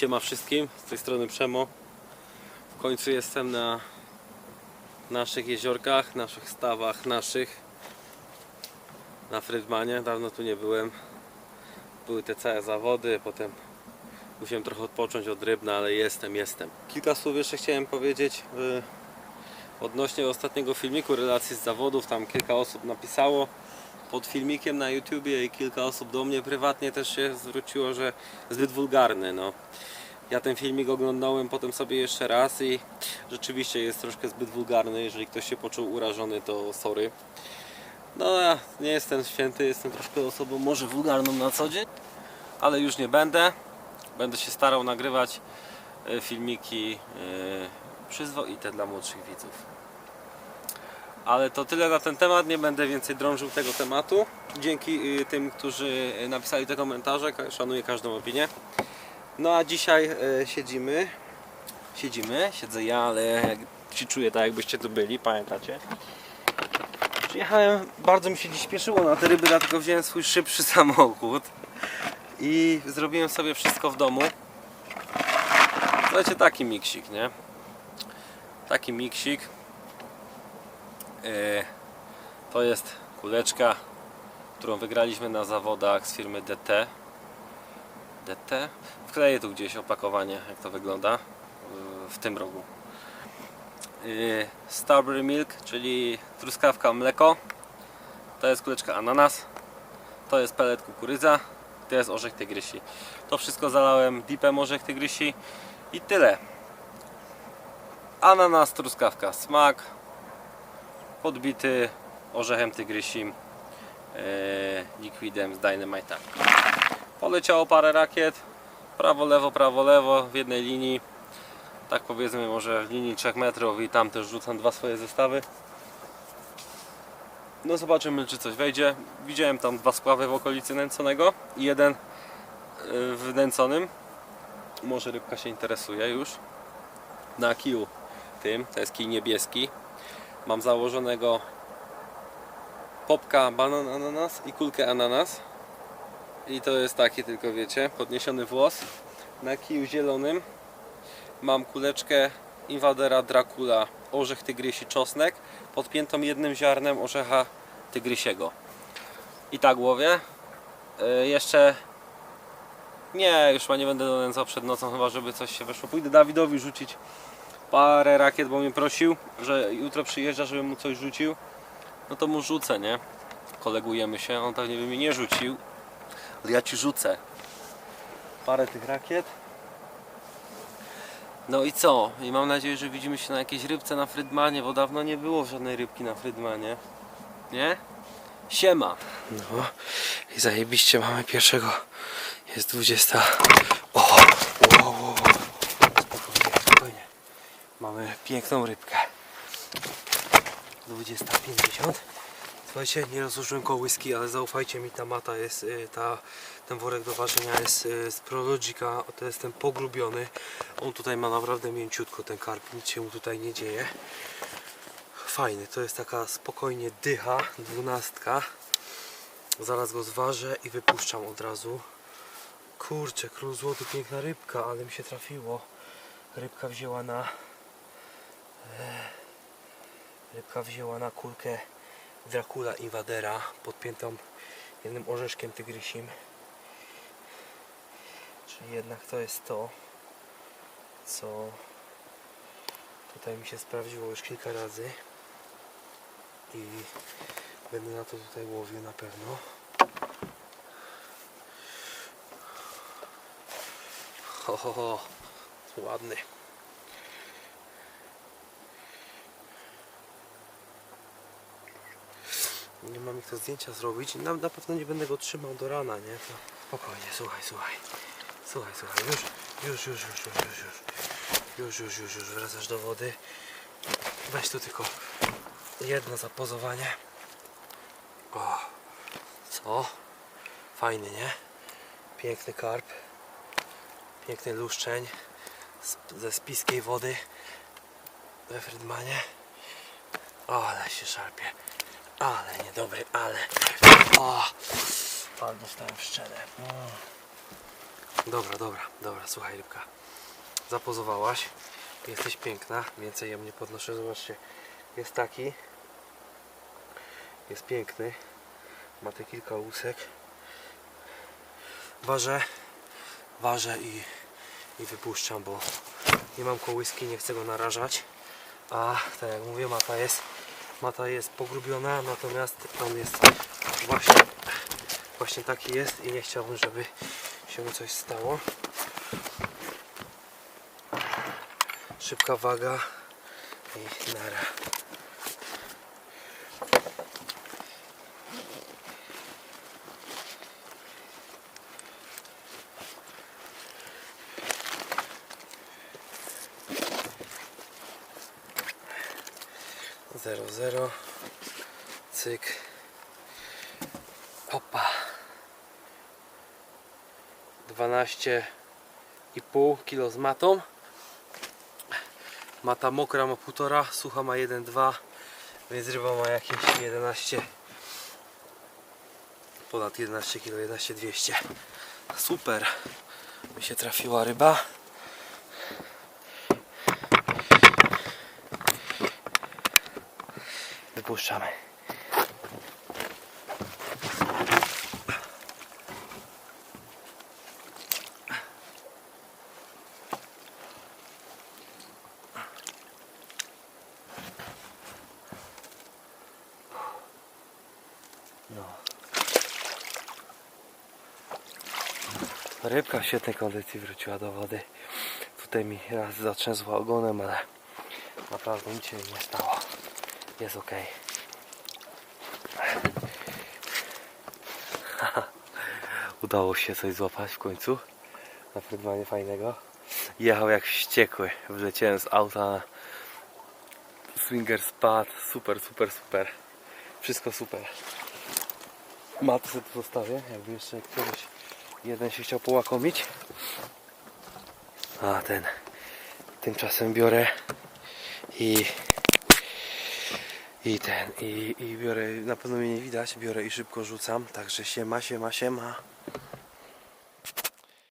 Siema wszystkim, z tej strony Przemo. W końcu jestem na naszych jeziorkach, naszych stawach, naszych. Na Frydmanie, dawno tu nie byłem. Były te całe zawody, potem musiałem trochę odpocząć od rybna, ale jestem, jestem. Kilka słów jeszcze chciałem powiedzieć y, odnośnie ostatniego filmiku relacji z zawodów. Tam kilka osób napisało pod filmikiem na YouTubie i kilka osób do mnie prywatnie też się zwróciło, że zbyt wulgarny. No. Ja ten filmik oglądałem potem sobie jeszcze raz i rzeczywiście jest troszkę zbyt wulgarny. Jeżeli ktoś się poczuł urażony, to sorry. No ja nie jestem święty, jestem troszkę osobą może wulgarną na co dzień, ale już nie będę. Będę się starał nagrywać e, filmiki e, przyzwoite dla młodszych widzów. Ale to tyle na ten temat, nie będę więcej drążył tego tematu. Dzięki y, tym, którzy y, napisali te komentarze, szanuję każdą opinię. No a dzisiaj y, siedzimy. Siedzimy, siedzę ja, ale się czuję tak jakbyście tu byli, pamiętacie? Przyjechałem, bardzo mi się dziś śpieszyło na te ryby, dlatego wziąłem swój szybszy samochód i zrobiłem sobie wszystko w domu. Słuchajcie, taki miksik, nie? Taki miksik. E, To jest kuleczka, którą wygraliśmy na zawodach z firmy DT. DT? Wkleję tu gdzieś opakowanie, jak to wygląda w tym rogu. E, Strawberry Milk, czyli truskawka mleko. To jest kuleczka ananas. To jest pelet kukurydza. To jest orzech tygrysi. To wszystko zalałem dipem orzech tygrysi i tyle. Ananas, truskawka, smak, podbity orzechem tygrysim e, liquidem z Dynamite'a. Poleciało parę rakiet, prawo, lewo, prawo, lewo w jednej linii. Tak powiedzmy może w linii 3 metrów i tam też rzucam dwa swoje zestawy. No zobaczymy czy coś wejdzie. Widziałem tam dwa spławy w okolicy nęconego i jeden e, w nęconym. Może rybka się interesuje już. Na kiju tym, to jest kij niebieski mam założonego popka banan ananas i kulkę ananas. I to jest taki tylko wiecie podniesiony włos na kiju zielonym. Mam kuleczkę Invadera Dracula orzech tygrysi czosnek podpiętą jednym ziarnem orzecha tygrysiego i tak łowię. Yy, jeszcze nie, już chyba nie będę donęcał przed nocą chyba żeby coś się weszło. Pójdę Dawidowi rzucić parę rakiet, bo mnie prosił, że jutro przyjeżdża, żebym mu coś rzucił. No to mu rzucę, nie? Kolegujemy się, on pewnie by mi nie rzucił, ale ja ci rzucę. Parę tych rakiet. No i co? I mam nadzieję, że widzimy się na jakiejś rybce na Frydmanie, bo dawno nie było żadnej rybki na Frydmanie. Nie? Siema! No i zajebiście mamy pierwszego. Jest 20. O! Wow, wow. Mamy piękną rybkę. 20,50. Słuchajcie, nie rozłożyłem kołyski, ale zaufajcie mi, ta mata jest, y, ta, ten worek do ważenia jest y, z Prologica, to jest ten pogrubiony. On tutaj ma naprawdę mięciutko ten karp, nic się mu tutaj nie dzieje. Fajny, to jest taka spokojnie dycha, dwunastka. Zaraz go zważę i wypuszczam od razu. Kurczę, król złoty, piękna rybka, ale mi się trafiło. Rybka wzięła na Rybka wzięła na kulkę Dracula Invadera podpiętą jednym orzeszkiem tygrysim. Czyli jednak to jest to, co tutaj mi się sprawdziło już kilka razy i będę na to tutaj łowił na pewno. Ho, ho, ho. Ładny. Nie mam ich to zdjęcia zrobić. Na, na pewno nie będę go trzymał do rana, nie? To spokojnie, słuchaj, słuchaj. Słuchaj, słuchaj, już, już, już, już, już, już, już. Już, już, już, już, wracasz do wody. Weź tu tylko jedno zapozowanie. O, co? Fajny, nie? Piękny karp. Piękny luszczeń ze spiskiej wody we Frydmanie. O, ale się szarpie. Ale niedobry, ale. O! Pan dostałem szczelę. Dobra, dobra, dobra, słuchaj rybka. Zapozowałaś. Jesteś piękna. Więcej ją nie podnoszę. Zobaczcie. Jest taki. Jest piękny. Ma te kilka łusek. Ważę. Ważę i, i wypuszczam, bo nie mam kołyski, nie chcę go narażać. A tak jak mówię, mata jest, mata jest pogrubiona, natomiast on jest właśnie, właśnie taki jest i nie chciałbym, żeby się mu coś stało. Szybka waga i nara. Zero, zero. Cyk. Opa. 12,5 kg z matą. Mata mokra ma 1,5, sucha ma 1,2, więc ryba ma jakieś 11, ponad 11 kg, 11,200. Super, mi się trafiła ryba. Wypuszczamy. No. Rybka w świetnej kondycji wróciła do wody. Tutaj mi raz zatrzęsła ogonem, ale naprawdę nic się nie stało. Jest ok. Udało się coś złapać w końcu. Na frygmanie fajnego. Jechał jak wściekły. Wleciałem z auta. Swinger spadł. Super, super, super. Wszystko super. Matę sobie tu zostawię, jakby jeszcze któryś jeden się chciał połakomić. A ten tymczasem biorę i i ten i, i biorę, na pewno mnie nie widać, biorę i szybko rzucam, także siema, siema, siema.